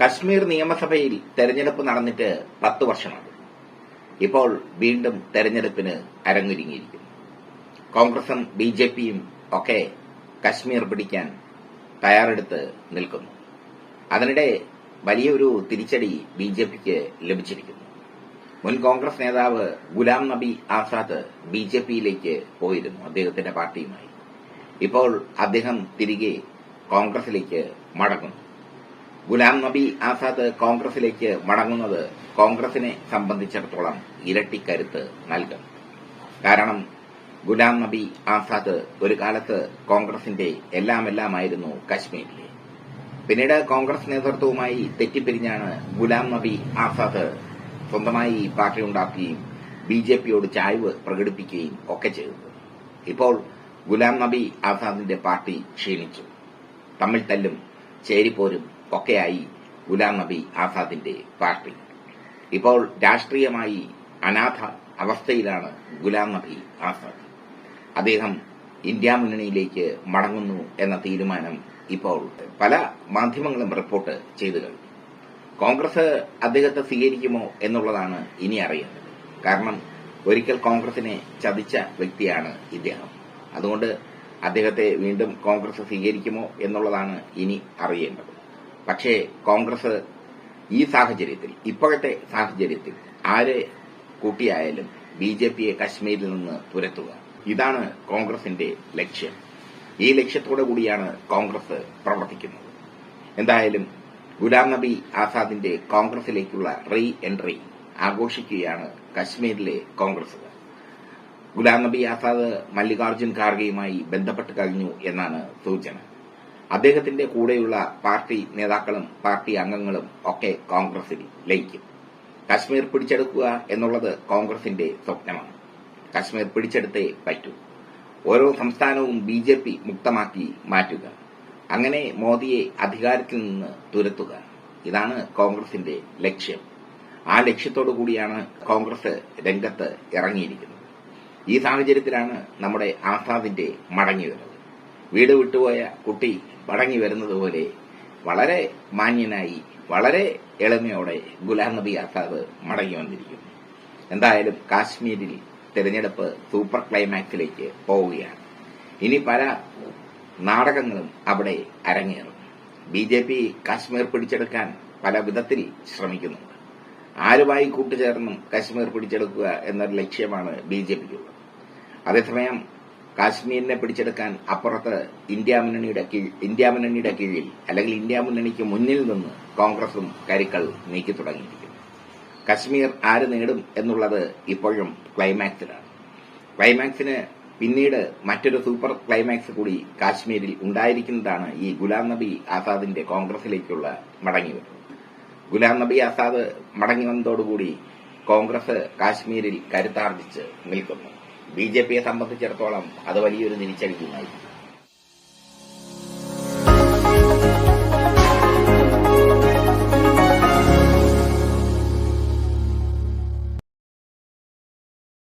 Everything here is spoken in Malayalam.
കശ്മീർ നിയമസഭയിൽ തെരഞ്ഞെടുപ്പ് നടന്നിട്ട് പത്ത് വർഷമാണ് ഇപ്പോൾ വീണ്ടും തെരഞ്ഞെടുപ്പിന് അരങ്ങൊരുങ്ങിയിരിക്കുന്നു. കോൺഗ്രസും ബി ജെ പിയും ഒക്കെ കശ്മീർ പിടിക്കാൻ തയ്യാറെടുത്ത് നിൽക്കുന്നു. അതിനിടെ വലിയൊരു തിരിച്ചടി ബി ജെ പിക്ക് ലഭിച്ചിരിക്കുന്നു. മുൻ കോൺഗ്രസ് നേതാവ് ഗുലാം നബി ആസാദ് ബി ജെ പിയിലേക്ക് പോയിരുന്നു അദ്ദേഹത്തിന്റെ പാർട്ടിയുമായി. ഇപ്പോൾ അദ്ദേഹം തിരികെ കോൺഗ്രസിലേക്ക് മടങ്ങുന്നു. ഗുലാം നബി ആസാദ് കോൺഗ്രസിലേക്ക് മടങ്ങുന്നത് കോൺഗ്രസിനെ സംബന്ധിച്ചിടത്തോളം ഇരട്ടിക്കരുത്ത് നൽകും. കാരണം ഗുലാം നബി ആസാദ് ഒരു കാലത്ത് കോൺഗ്രസിന്റെ എല്ലാമെല്ലാമായിരുന്നു കശ്മീരിലെ. പിന്നീട് കോൺഗ്രസ് നേതൃത്വവുമായി തെറ്റിപ്പിരിഞ്ഞാണ് ഗുലാം നബി ആസാദ് സ്വന്തമായി പാർട്ടി ഉണ്ടാക്കുകയും ബി ജെ പിയോട് ചായ്വ് പ്രകടിപ്പിക്കുകയും ഒക്കെ ചെയ്തത്. ഇപ്പോൾ ഗുലാം നബി ആസാദിന്റെ പാർട്ടി ക്ഷീണിച്ചു. തമ്മിൽ തല്ലും ചേരിപ്പോരും ഒക്കെയായി ഗുലാം നബി ആസാദിന്റെ പാർട്ടി ഇപ്പോൾ രാഷ്ട്രീയമായി അനാഥ അവസ്ഥയിലാണ് ഗുലാം നബി ആസാദ്. അദ്ദേഹം ഇന്ത്യ മുന്നണിയിലേക്ക് മടങ്ങുന്നു എന്ന തീരുമാനം ഇപ്പോൾ പല മാധ്യമങ്ങളും റിപ്പോർട്ട് ചെയ്തു കഴിഞ്ഞു. കോൺഗ്രസ് അദ്ദേഹത്തെ സ്വീകരിക്കുമോ എന്നുള്ളതാണ് ഇനി അറിയേണ്ടത്. കാരണം ഒരിക്കൽ കോൺഗ്രസിനെ ചതിച്ച വ്യക്തിയാണ് ഇദ്ദേഹം. അതുകൊണ്ട് അദ്ദേഹത്തെ വീണ്ടും കോൺഗ്രസ് സ്വീകരിക്കുമോ എന്നുള്ളതാണ് ഇനി അറിയേണ്ടത്. പക്ഷേ കോൺഗ്രസ് ഈ സാഹചര്യത്തിൽ ഇപ്പോഴത്തെ സാഹചര്യത്തിൽ ആരെ കൂട്ടിയായാലും ബി ജെ പിയെ കശ്മീരിൽ നിന്ന് തുരത്തുക. ഇതാണ് കോൺഗ്രസിന്റെ ലക്ഷ്യം. ഈ ലക്ഷ്യത്തോടു കൂടിയാണ് കോൺഗ്രസ് പ്രവർത്തിക്കുന്നത്. എന്തായാലും ഗുലാം നബി ആസാദിന്റെ കോൺഗ്രസിലേക്കുള്ള റീ എൻട്രി ആഘോഷിക്കുകയാണ് കശ്മീരിലെ കോൺഗ്രസുകാർ. ഗുലാം നബി ആസാദ് മല്ലികാർജുൻ ഖാർഗെയുമായി ബന്ധപ്പെട്ട് കഴിഞ്ഞു എന്നാണ് സൂചന. അദ്ദേഹത്തിന്റെ കൂടെയുള്ള പാർട്ടി നേതാക്കളും പാർട്ടി അംഗങ്ങളും ഒക്കെ കോൺഗ്രസിൽ ലയിക്കും. കശ്മീർ പിടിച്ചെടുക്കുക എന്നുള്ളത് കോൺഗ്രസിന്റെ സ്വപ്നമാണ്. കശ്മീർ പിടിച്ചെടുത്തേ പറ്റൂ. ഓരോ സംസ്ഥാനവും ബി ജെ പി മുക്തമാക്കി മാറ്റുക. അങ്ങനെ മോദിയെ അധികാരത്തിൽ നിന്ന് തുരത്തുക. ഇതാണ് കോൺഗ്രസിന്റെ ലക്ഷ്യം. ആ ലക്ഷ്യത്തോടു കൂടിയാണ് കോൺഗ്രസ് രംഗത്ത് ഇറങ്ങിയിരിക്കുന്നത്. ഈ സാഹചര്യത്തിലാണ് നമ്മുടെ ആസാദിന്റെ മടങ്ങിവരവ് വീട് വിട്ടുപോയ കുട്ടി മടങ്ങി വരുന്നത് പോലെ വളരെ മാന്യനായി വളരെ എളിമയോടെ ഗുലാം നബി ആസാദ് മടങ്ങി വന്നിരിക്കുന്നു. എന്തായാലും കാശ്മീരിൽ തെരഞ്ഞെടുപ്പ് സൂപ്പർ ക്ലൈമാക്സിലേക്ക് പോവുകയാണ്. ഇനി പല നാടകങ്ങളും അവിടെ അരങ്ങേറും. ബി ജെ പി കാശ്മീർ പിടിച്ചെടുക്കാൻ പല വിധത്തിൽ ശ്രമിക്കുന്നുണ്ട്. ആരുമായി കൂട്ടുചേർന്നും കാശ്മീർ പിടിച്ചെടുക്കുക എന്നൊരു ലക്ഷ്യമാണ് ബി ജെ പിക്കുള്ളത്. അതേസമയം കാശ്മീരിനെ പിടിച്ചെടുക്കാൻ അപ്പുറത്ത് ഇന്ത്യ മുന്നണിയുടെ കീഴിൽ ഇന്ത്യ മുന്നണിയുടെ കീഴിൽ അല്ലെങ്കിൽ ഇന്ത്യ മുന്നണിക്ക് മുന്നിൽ നിന്ന് കോൺഗ്രസും കരുക്കൾ നീക്കി തുടങ്ങിയിരിക്കുന്നു. കശ്മീർ ആര് നേടും എന്നുള്ളത് ഇപ്പോഴും ക്ലൈമാക്സിലാണ്. ക്ലൈമാക്സിന് പിന്നീട് മറ്റൊരു സൂപ്പർ ക്ലൈമാക്സ് കൂടി കാശ്മീരിൽ ഉണ്ടായിരിക്കുന്നതാണ് ഈ ഗുലാം നബി ആസാദിന്റെ കോൺഗ്രസിലേക്കുള്ള മടങ്ങിവരവ്. ഗുലാം നബി ആസാദ് മടങ്ങി വന്നതോടുകൂടി കോൺഗ്രസ് കാശ്മീരിൽ കരുത്താർജിച്ച് നിൽക്കുന്നു. ബി ജെ പിയെ സംബന്ധിച്ചിടത്തോളം അത് വലിയൊരു തിരിച്ചടിയുമായി